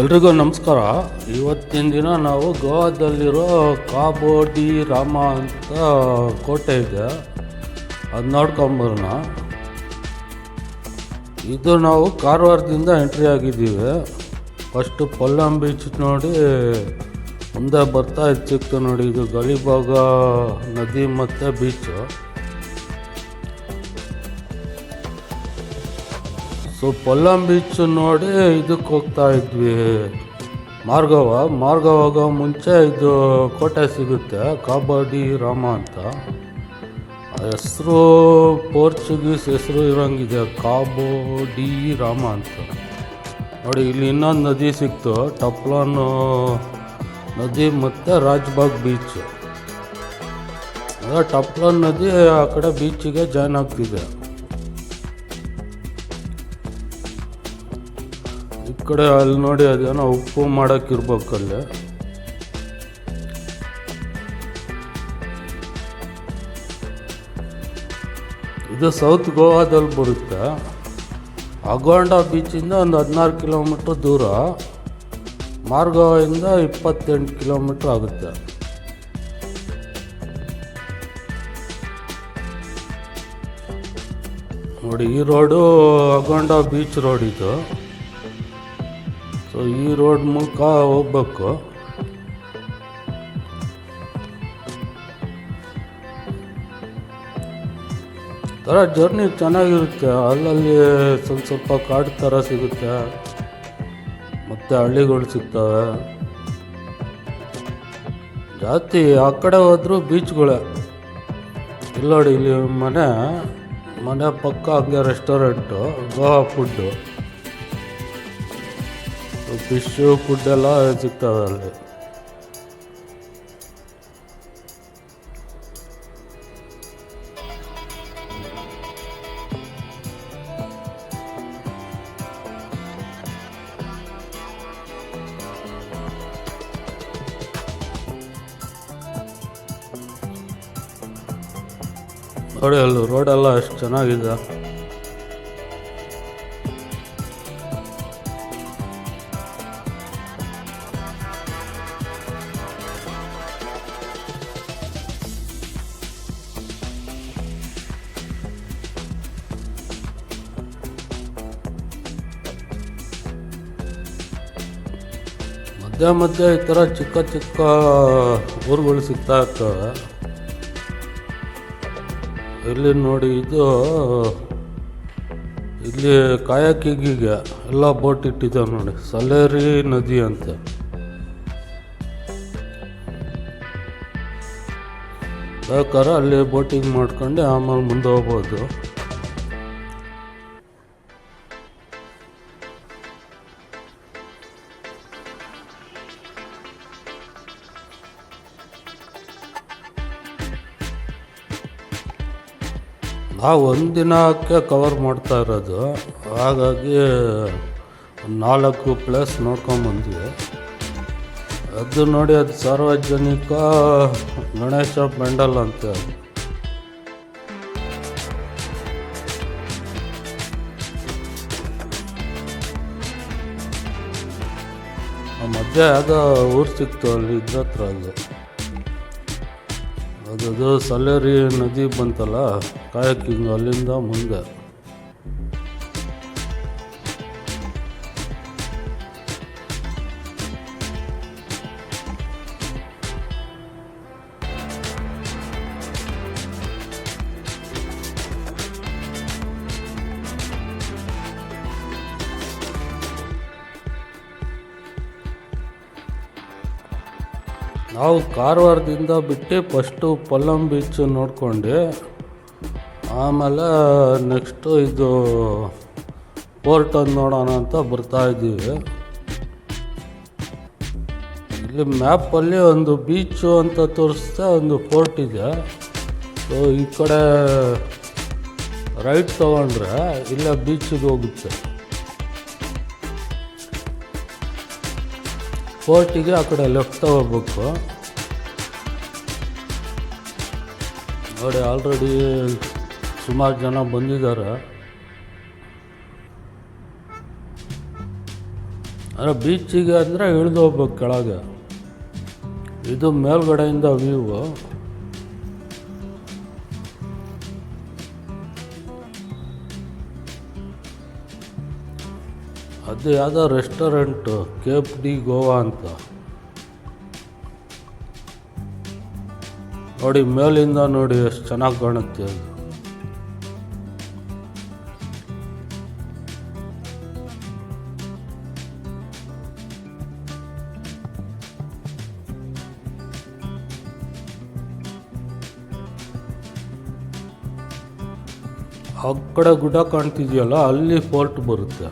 ಎಲ್ರಿಗೂ ನಮಸ್ಕಾರ. ಇವತ್ತಿನ ದಿನ ನಾವು ಗೋವಾದಲ್ಲಿರೋ ಕಾಬೋಡಿ ರಾಮ ಅಂತ ಕೋಟೆ ಇದೆ. ಅದು ನೋಡ್ಕೊಂಬರೋಣ ಇದು ನಾವು ಕಾರವಾರದಿಂದ ಎಂಟ್ರಿ ಆಗಿದ್ದೀವಿ. ಫಸ್ಟು ಪೊಲ್ಲಂ ಬೀಚ್ ನೋಡಿ. ಮುಂದೆ ಬರ್ತಾ ಇತ್ತು ನೋಡಿ. ಇದು ಗಲಿಭಾಗ ನದಿ ಮತ್ತು ಬೀಚು. ಸೊ ಪೊಲ್ಲಂ ಬೀಚ್ ನೋಡಿ ಇದಕ್ಕೆ ಹೋಗ್ತಾ ಇದ್ವಿ. ಮಾರ್ಗವ, ಮಾರ್ಗವಾಗ ಮುಂಚೆ ಇದು ಕೋಟೆ ಸಿಗುತ್ತೆ ಕಬಡ್ಡಿ ರಾಮ ಅಂತ. ಹೆಸರು ಪೋರ್ಚುಗೀಸ್ ಹೆಸರು ಇರೋಂಗಿದೆ, ಕಾಬೋಡಿ ರಾಮ ಅಂತ. ನೋಡಿ, ಇಲ್ಲಿ ಇನ್ನೊಂದು ನದಿ ಸಿಕ್ತು, ಟಪ್ಲಾನು ನದಿ ಮತ್ತು ರಾಜ್ಬಾಗ್ ಬೀಚ್ ಟಪ್ಲಾನ್ ನದಿ ಆ ಕಡೆ ಬೀಚಿಗೆ ಜಾಯ್ನ್ ಆಗ್ತಿದೆ. ಕಡೆ ಅಲ್ಲಿ ನೋಡಿ ಅದೇನೋ ಉಪ್ಪು ಮಾಡೋಕ್ಕಿರ್ಬೇಕು ಅಲ್ಲಿ. ಇದು ಸೌತ್ ಗೋವಾದಲ್ಲಿ ಬರುತ್ತೆ. ಅಗೋಂಡ ಬೀಚಿಂದ ಒಂದು ಹದಿನಾರು ಕಿಲೋಮೀಟ್ರ್ ದೂರ. ಮಾರ್ಗದಿಂದ ಇಪ್ಪತ್ತೆಂಟು ಕಿಲೋಮೀಟ್ರ್ ಆಗುತ್ತೆ. ನೋಡಿ ಈ ರೋಡು ಅಗೋಂಡ ಬೀಚ್ ರೋಡ್ ಇದು. ಸೊ ಈ ರೋಡ್ ಮೂಲಕ ಹೋಗ್ಬೇಕು. ಥರ ಜರ್ನಿ ಚೆನ್ನಾಗಿರುತ್ತೆ. ಅಲ್ಲಲ್ಲಿ ಸ್ವಲ್ಪ ಸ್ವಲ್ಪ ಕಾಡು ಥರ ಸಿಗುತ್ತೆ. ಮತ್ತು ಹಳ್ಳಿಗಳು ಸಿಗ್ತವೆ. ಜಾಸ್ತಿ ಆ ಕಡೆ ಹೋದರೂ ಬೀಚ್ಗಳೇ. ಇಲ್ಲೋಡಿ ಇಲ್ಲಿ ಮನೆ ಮನೆ ಪಕ್ಕ ಹಂಗೆ restaurant Goa food fish food ಎಲ್ಲ ಸಿಗ್ತವೆ ಅಲ್ಲಿ ನೋಡಿ ಅಲ್ಲಿ ರೋಡೆಲ್ಲ ಎಷ್ಟು ಚೆನ್ನಾಗಿದೆ. ಮಧ್ಯ ಮಧ್ಯ ಈ ಥರ ಚಿಕ್ಕ ಚಿಕ್ಕ ಊರುಗಳು ಇರ್ತವೆ. ಇಲ್ಲಿ ನೋಡಿ ಇದು, ಇಲ್ಲಿ ಕಾಯಕಿಗಿಗೆ ಎಲ್ಲ ಬೋಟ್ ಇಟ್ಟಿದ್ದಾವೆ ನೋಡಿ, ಸಲೇರಿ ನದಿ ಅಂತ. ಬೇಕಾದ್ರೆ ಅಲ್ಲಿ ಬೋಟಿಂಗ್ ಮಾಡ್ಕೊಂಡು ಆಮೇಲೆ ಮುಂದೆ ಹೋಗ್ಬೋದು. ನಾವು ಒಂದು ದಿನಕ್ಕೆ ಕವರ್ ಮಾಡ್ತಾ ಇರೋದು. ಹಾಗಾಗಿ ನಾಲ್ಕು ಪ್ಲೇಸ್ ನೋಡ್ಕೊಂಬಂದ್ವಿ ಅದು ನೋಡಿ ಅದು ಸಾರ್ವಜನಿಕ ಗಣೇಶ ಪೆಂಡಲ್ ಅಂತ. ಮಧ್ಯ ಯಾವುದೋ ಊರು ಸಿಕ್ತು ಅಲ್ಲಿ ಇದ್ರ ಹತ್ರ ಅದು. ಅದದು ಸಲೇರಿ ನದಿ ಬಂತಲ್ಲ ಕಾಯಕಿಂಗ್ ಅಲ್ಲಿಂದ ಮುಂದೆ. ನಾವು ಕಾರವಾರದಿಂದ ಬಿಟ್ಟು ಫಸ್ಟು ಪಲ್ಲಂ ಬೀಚ್ ನೋಡ್ಕೊಂಡು. ಆಮೇಲೆ ನೆಕ್ಸ್ಟು ಇದು ಪೋರ್ಟ್ ನೋಡೋಣ ಅಂತ ಬರ್ತಾ ಇದ್ದೀವಿ. ಇಲ್ಲಿ ಮ್ಯಾಪಲ್ಲಿ ಒಂದು ಬೀಚು ಅಂತ ತೋರಿಸ್ತಾ ಒಂದು ಫೋರ್ಟ್ ಇದೆ. ಸೊ ಈ ಕಡೆ ರೈಟ್ ತೊಗೊಂಡ್ರೆ ಇಲ್ಲ ಬೀಚಿಗೆ ಹೋಗುತ್ತೆ. ಫೋರ್ಟಿಗೆ ಆ ಕಡೆ ಲೆಫ್ಟ್ ತಗೋಬೇಕು ನೋಡಿ ಆಲ್ರೆಡಿ ಸುಮಾರು ಜನ ಬಂದಿದ್ದಾರೆ. ಅಂದರೆ ಬೀಚಿಗೆ ಅಂದರೆ ಇಳಿದು ಹೋಗ್ಬೇಕು ಕೆಳಗೆ. ಇದು ಮೇಲ್ಗಡೆಯಿಂದ ವ್ಯೂ ಅದು ಯಾವುದೋ ರೆಸ್ಟೋರೆಂಟು ಕೇಪ್ ಡಿ ಗೋವಾ ಅಂತ. ನೋಡಿ, ಮೇಲಿಂದ ನೋಡಿ ಎಷ್ಟು ಚೆನ್ನಾಗಿ ಕಾಣುತ್ತೆ ಅದು. ಆ ಕಡೆ ಗುಡ್ಡ ಕಾಣ್ತಿದೆಯಲ್ಲ, ಅಲ್ಲಿ ಫೋರ್ಟ್ ಬರುತ್ತೆ.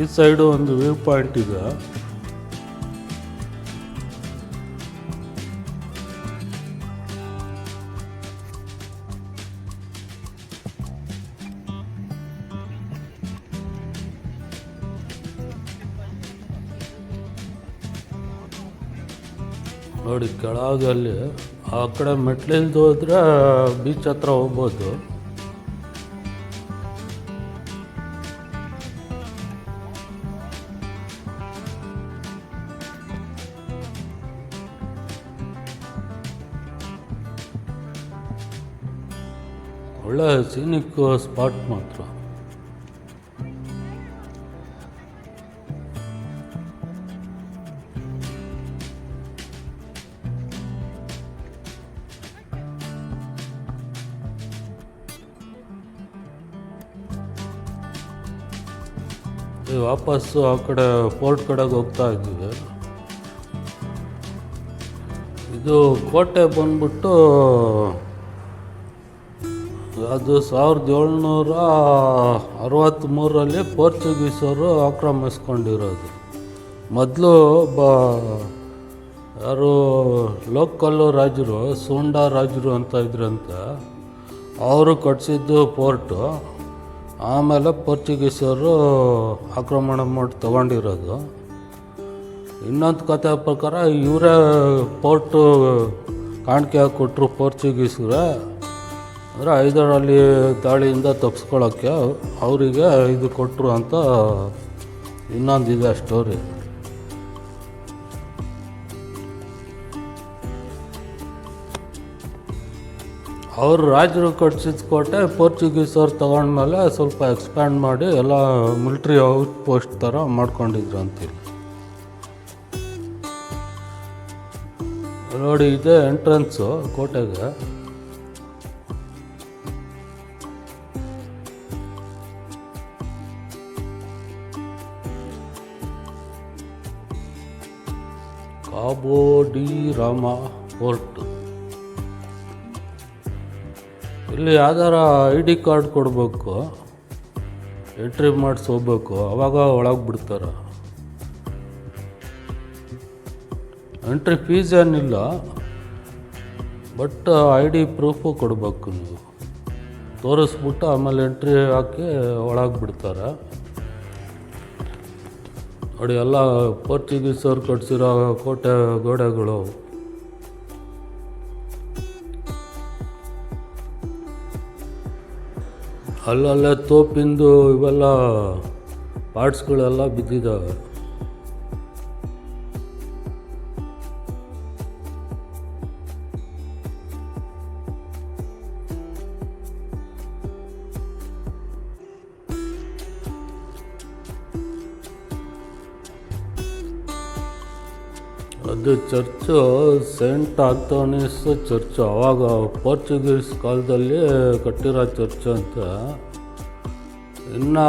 ಈ ಸೈಡು ಒಂದು ವ್ಯೂ ಪಾಯಿಂಟ್ ಇದೆ. ನೋಡಿ ಕೆಳಗಲ್ಲಿ ಆ ಕಡೆ ಮೆಟ್ಲಿಂದ ಹೋದ್ರೆ ಬೀಚ್ ಹತ್ರ ಹೋಗ್ಬೋದು. ಸೀನಿಕ್ ಸ್ಪಾಟ್ ಮಾತ್ರ. ವಾಪಸ್ಸು ಆ ಕಡೆ ಫೋರ್ಟ್ ಕಡೆಗೆ ಹೋಗ್ತಾ ಇದ್ದೀವಿ. ಇದು ಕೋಟೆ ಬಂದ್ಬಿಟ್ಟು ಅದು ಸಾವಿರದ ಏಳ್ನೂರ ಅರವತ್ತ್ಮೂರರಲ್ಲಿ ಪೋರ್ಚುಗೀಸರು ಆಕ್ರಮಿಸ್ಕೊಂಡಿರೋದು. ಮೊದಲು ಒಬ್ಬ ಯಾರು ಲೋಕಲ್ಲು ರಾಜರು, ಸೋಂಡಾ ರಾಜರು ಅಂತ ಇದ್ರಂತೆ, ಅವರು ಕಟ್ಸಿದ್ದು ಪೋರ್ಟು, ಆಮೇಲೆ ಪೋರ್ಚುಗೀಸರು ಆಕ್ರಮಣ ಮಾಡಿ ತಗೊಂಡಿರೋದು. ಇನ್ನೊಂದು ಕಥೆ ಪ್ರಕಾರ, ಇವರೇ ಪೋರ್ಟು ಕಾಣಿಕೆ ಕೊಟ್ಟರು ಪೋರ್ಚುಗೀಸರೇ. ಅಂದರೆ ಹೈದರಾಲಿ ದಾಳಿಯಿಂದ ತಪ್ಪಿಸ್ಕೊಳ್ಳೋಕ್ಕೆ ಅವರಿಗೆ ಇದು ಕೊಟ್ಟರು ಅಂತ ಇನ್ನೊಂದಿದೆ ಸ್ಟೋರಿ. ಅವರು ರಾಜರು ಕಟ್ಸಿದ ಕೋಟೆ ಪೋರ್ಚುಗೀಸರು ತಗೊಂಡ್ಮೇಲೆ ಸ್ವಲ್ಪ ಎಕ್ಸ್ಪ್ಯಾಂಡ್ ಮಾಡಿ ಎಲ್ಲ ಮಿಲ್ಟ್ರಿ ಔಟ್ ಪೋಸ್ಟ್ ಥರ ಮಾಡ್ಕೊಂಡಿದ್ರು ಅಂತೀವಿ ನೋಡಿ ಇದೆ ಎಂಟ್ರೆನ್ಸು ಕೋಟೆಗೆ. ಕಾಬೋ ಡಿ ರಾಮ ಕೋರ್ಟ್. ಇಲ್ಲಿ ಯಾವ್ದಾರ ಐ ಡಿ ಕಾರ್ಡ್ ಕೊಡಬೇಕು, ಎಂಟ್ರಿ ಮಾಡಿಸಿ ಹೋಗ್ಬೇಕು, ಅವಾಗ ಒಳಗೆ ಬಿಡ್ತಾರೆ ಎಂಟ್ರಿ ಫೀಸ್ ಏನಿಲ್ಲ, ಬಟ್ ಐ ಡಿ ಪ್ರೂಫು ಕೊಡಬೇಕು ನೀವು. ತೋರಿಸ್ಬಿಟ್ಟು ಆಮೇಲೆ ಎಂಟ್ರಿ ಹಾಕಿ ಒಳಗೆ ಬಿಡ್ತಾರೆ ನೋಡಿ ಎಲ್ಲ ಪೋರ್ಚುಗೀಸರು ಕಟ್ಸಿರೋ ಕೋಟೆ ಗೋಡೆಗಳು. ಅಲ್ಲಲ್ಲೇ ತೋಪಿಂದು ಇವೆಲ್ಲ ಪಾರ್ಟ್ಸ್ಗಳೆಲ್ಲ ಬಿದ್ದಿದ್ದಾವೆ. ಚರ್ಚು ಸೇಂಟ್ ಆಂಥೋನಿಸ್ ಚರ್ಚ್ ಆವಾಗ ಪೋರ್ಚುಗೀಸ್ ಕಾಲದಲ್ಲಿ ಕಟ್ಟಿರೋ ಚರ್ಚ್ ಅಂತ ಇನ್ನೂ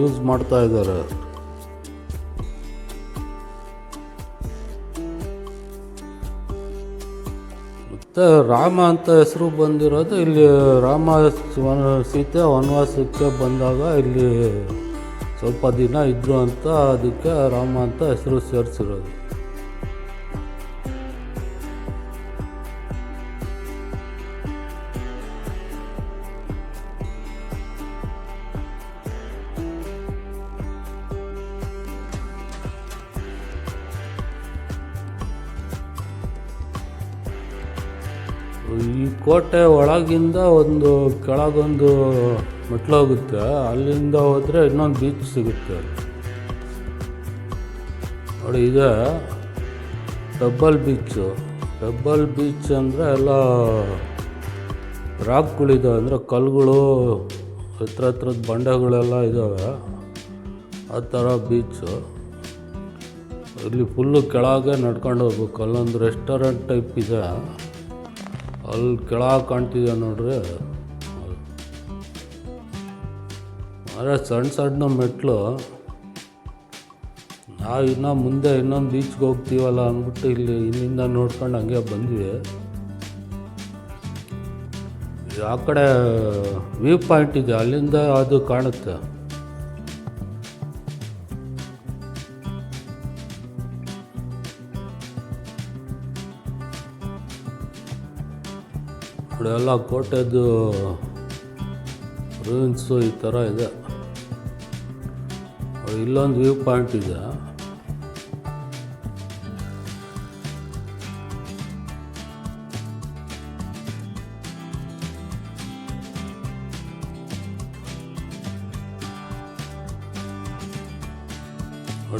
ಯೂಸ್ ಮಾಡ್ತಾ ಇದ್ದಾರೆ. ಮತ್ತು ರಾಮ ಅಂತ ಹೆಸರು ಬಂದಿರೋದು, ಇಲ್ಲಿ ರಾಮ ಸೀತೆ ವನವಾಸಕ್ಕೆ ಬಂದಾಗ ಇಲ್ಲಿ ಸ್ವಲ್ಪ ದಿನ ಇದ್ರು ಅಂತ ಅದಕ್ಕೆ ರಾಮ ಅಂತ ಹೆಸರು ಸೇರಿಸಿರೋದು. ಈ ಕೋಟೆ ಒಳಗಿಂದ ಒಂದು ಕೆಳಗೊಂದು ಮೆಟ್ಲು ಹೋಗುತ್ತೆ ಅಲ್ಲಿಂದ ಹೋದರೆ ಇನ್ನೊಂದು ಬೀಚ್ ಸಿಗುತ್ತೆ. ನೋಡಿ, ಇದೆ ಡಬ್ಬಲ್ ಬೀಚು ಡಬ್ಬಲ್ ಬೀಚ್ ಅಂದರೆ ಎಲ್ಲ ರಾಕ್ಗಳಿದ್ದಾವೆ ಅಂದರೆ ಕಲ್ಲುಗಳು ಹತ್ರ ಹತ್ರದ ಬಂಡೆಗಳೆಲ್ಲ ಇದ್ದಾವೆ ಆ ಥರ ಬೀಚು ಇಲ್ಲಿ ಫುಲ್ಲು ಕೆಳಗೆ ನಡ್ಕೊಂಡು ಹೋಗ್ಬೇಕು. ಅಲ್ಲೊಂದು ರೆಸ್ಟೋರೆಂಟ್ ಟೈಪ್ ಇದೆ. ಅಲ್ಲಿ ಕೆಳಗೆ ಕಾಣ್ತಿದೆ ನೋಡ್ರಿ. ಆದರೆ ಸಣ್ಣ ಸಣ್ಣ ಮೆಟ್ಲು. ನಾವು ಇನ್ನೂ ಮುಂದೆ ಇನ್ನೊಂದು ಬೀಚ್ಗೆ ಹೋಗ್ತೀವಲ್ಲ ಅಂದ್ಬಿಟ್ಟು ಇಲ್ಲಿ ಇಲ್ಲಿಂದ ನೋಡ್ಕೊಂಡು ಹಂಗೆ ಬಂದ್ವಿ. ಆ ಕಡೆ ವ್ಯೂ ಪಾಯಿಂಟ್ ಇದೆ, ಅಲ್ಲಿಂದ ಅದು ಕಾಣುತ್ತೆ. ಎಲ್ಲ ಕೋಟೆದು ರೂನ್ಸು ಈ ಥರ ಇದೆ. ಇಲ್ಲೊಂದು ವ್ಯೂ ಪಾಯಿಂಟ್ ಇದೆ.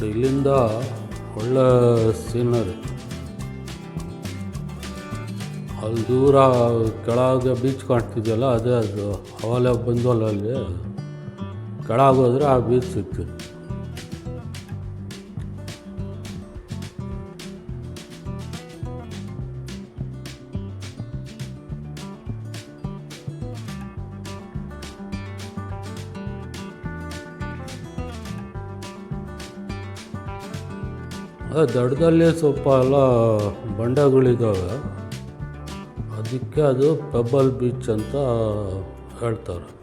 ಇಲ್ಲಿಂದ ಒಳ್ಳೆ ಸೀನರಿ ಅಲ್ಲಿ ದೂರ ಕೆಳಗೆ ಬೀಚ್ ಕಾಣ್ತಿದೆಯಲ್ಲ, ಅದೇ ಅದು. ಅವಾಗಲೇ ಬಂದ್ವಲ್ಲ ಅಲ್ಲಿ ಕೆಳಗೆ ಹೋದ್ರೆ ಆ ಬೀಚ್ ಸಿಗ್ತಿತ್ತು ದಡದಲ್ಲಿ ಸ್ವಲ್ಪ ಎಲ್ಲ ಬಂಡೆಗಳಿದ್ದಾವೆ ಅದಕ್ಕೆ ಅದು ಪೆಬ್ಬಲ್ ಬೀಚ್ ಅಂತ ಹೇಳ್ತಾರೆ.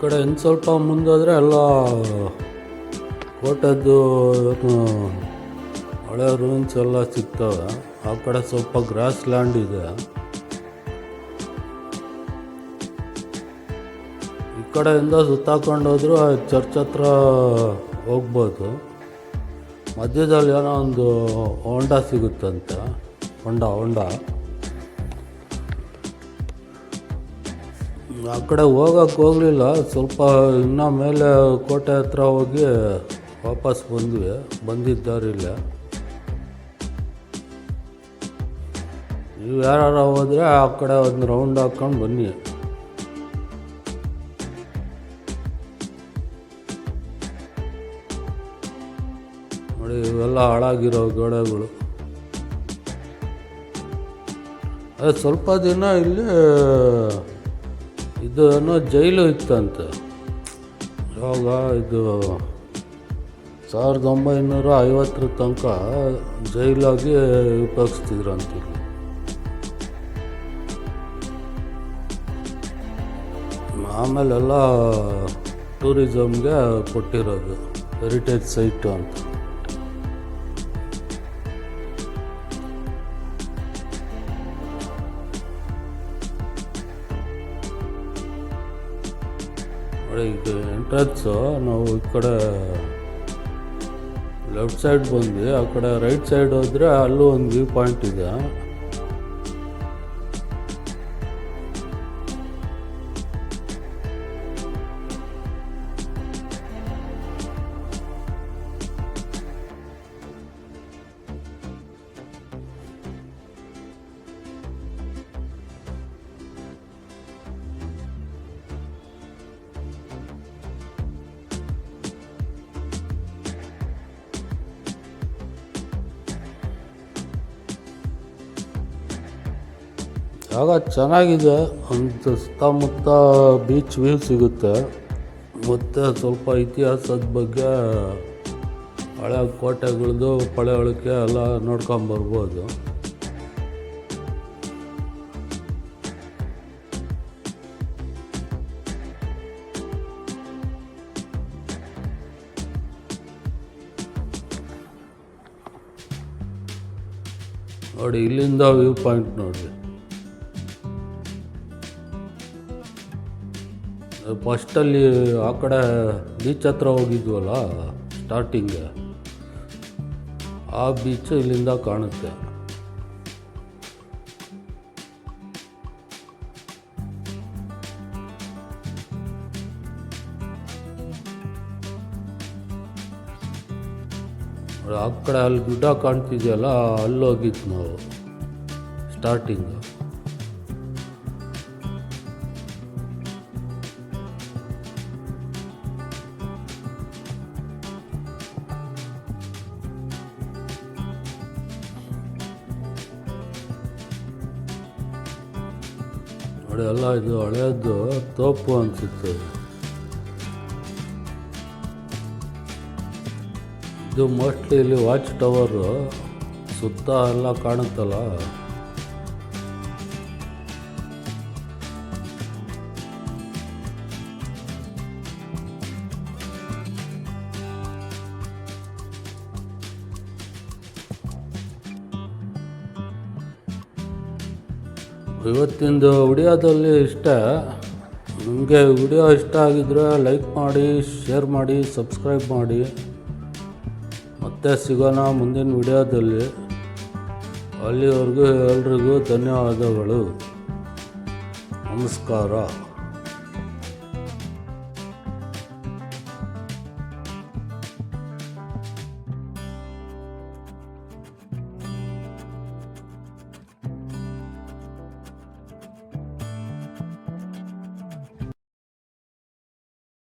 ಕಡೆ ಇನ್ನು ಸ್ವಲ್ಪ ಮುಂದಾದರೆ ಎಲ್ಲ ಕೋಟೆದ್ದು ಹಳೆ ರೂಮ್ಸ್ ಎಲ್ಲ ಸಿಗ್ತವೆ. ಆ ಕಡೆ ಸ್ವಲ್ಪ ಗ್ರಾಸ್ ಲ್ಯಾಂಡ್ ಇದೆ. ಈ ಕಡೆಯಿಂದ ಸುತ್ತಾಕೊಂಡು ಹೋದ್ರೂ ಚರ್ಚ್ ಹತ್ರ ಹೋಗ್ಬೋದು. ಮಧ್ಯದಲ್ಲಿ ಏನೋ ಒಂದು ಹೊಂಡ ಸಿಗುತ್ತಂತೆ. ಹೊಂಡ ಹೊಂಡ. ಆ ಕಡೆ ಹೋಗಕ್ಕೆ ಹೋಗಲಿಲ್ಲ. ಸ್ವಲ್ಪ ಇನ್ನೂ ಮೇಲೆ ಕೋಟೆ ಹತ್ರ ಹೋಗಿ ವಾಪಸ್ ಬಂದ್ವಿ. ಬಂದಿದ್ದಾರಿಲ್ಲ ನೀವು ಯಾರು ಹೋದರೆ ಆ ಕಡೆ ಒಂದು ರೌಂಡ್ ಹಾಕ್ಕೊಂಡು ಬನ್ನಿ. ನೋಡಿ, ಇವೆಲ್ಲ ಹಾಳಾಗಿರೋ ಗೋಡೆಗಳು. ಅದೇ ಸ್ವಲ್ಪ ದಿನ ಇಲ್ಲಿ ಇದು ಏನೋ ಜೈಲು ಇತ್ತಂತೆ. ಇವಾಗ ಇದು ಸಾವಿರದ ಒಂಬೈನೂರ ಐವತ್ತರ ತನಕ ಜೈಲಾಗಿ ಉಪಯೋಗಿಸ್ತಿದ್ರಂತ ಅಂತ ಆಮೇಲೆಲ್ಲ ಟೂರಿಸಮ್ಗೆ ಕೊಟ್ಟಿರೋದು ಹೆರಿಟೇಜ್ ಸೈಟು ಅಂತ. ನೋಡಿ ಈಗ ಎಂಟ್ರೆನ್ಸು ನಾವು ಈ ಕಡೆ ಲೆಫ್ಟ್ ಸೈಡ್ ಬಂದ್ವಿ. ಆ ಕಡೆ ರೈಟ್ ಸೈಡ್ ಹೋದರೆ ಅಲ್ಲೂ ಒಂದು ವ್ಯೂ ಪಾಯಿಂಟ್ ಇದೆ. ಜಾಗ ಚೆನ್ನಾಗಿದೆ, ಅಂತ ಸುತ್ತಮುತ್ತ ಬೀಚ್ ವ್ಯೂ ಸಿಗುತ್ತೆ. ಮತ್ತು ಸ್ವಲ್ಪ ಇತಿಹಾಸದ ಬಗ್ಗೆ ಹಳೆ ಕೋಟೆಗಳದ್ದು ಪಳೆಯೊಳಕ್ಕೆ ಎಲ್ಲ ನೋಡ್ಕೊಂಬರ್ಬೋದು ನೋಡಿ, ಇಲ್ಲಿಂದ ವ್ಯೂ ಪಾಯಿಂಟ್ ನೋಡಿ. ಫಸ್ಟಲ್ಲಿ ಆ ಕಡೆ ಬೀಚ್ ಹತ್ರ ಹೋಗಿದ್ವಲ್ಲ ಸ್ಟಾರ್ಟಿಂಗ್ ಆ ಬೀಚ್ ಇಲ್ಲಿಂದ ಕಾಣುತ್ತೆ. ಆ ಕಡೆ ಅಲ್ಲಿ ಗುಡ್ಡ ಕಾಣ್ತಿದೆಯಲ್ಲ ಅಲ್ಲೋಗಿತ್ತು ನಾವು ಸ್ಟಾರ್ಟಿಂಗ್ ಎಲ್ಲ ಇದು ಹಳೆಯದ್ದು ತೋಪು ಅನಿಸುತ್ತೆ. ಇದು ಮೋಸ್ಟ್ಲಿ ಇಲ್ಲಿ ವಾಚ್ ಟವರು ಸುತ್ತ ಎಲ್ಲ ಕಾಣುತ್ತಲ್ಲ. ಇವತ್ತಿಂದು ವಿಡಿಯೋದಲ್ಲಿ ಇಷ್ಟ. ನಿಮಗೆ ವಿಡಿಯೋ ಇಷ್ಟ ಆಗಿದ್ರೆ ಲೈಕ್ ಮಾಡಿ, ಶೇರ್ ಮಾಡಿ, ಸಬ್ಸ್ಕ್ರೈಬ್ ಮಾಡಿ. ಮತ್ತೆ ಸಿಗೋಣ ಮುಂದಿನ ವಿಡಿಯೋದಲ್ಲಿ. ಅಲ್ಲಿವರೆಗೂ ಎಲ್ರಿಗೂ ಧನ್ಯವಾದಗಳು. ನಮಸ್ಕಾರ.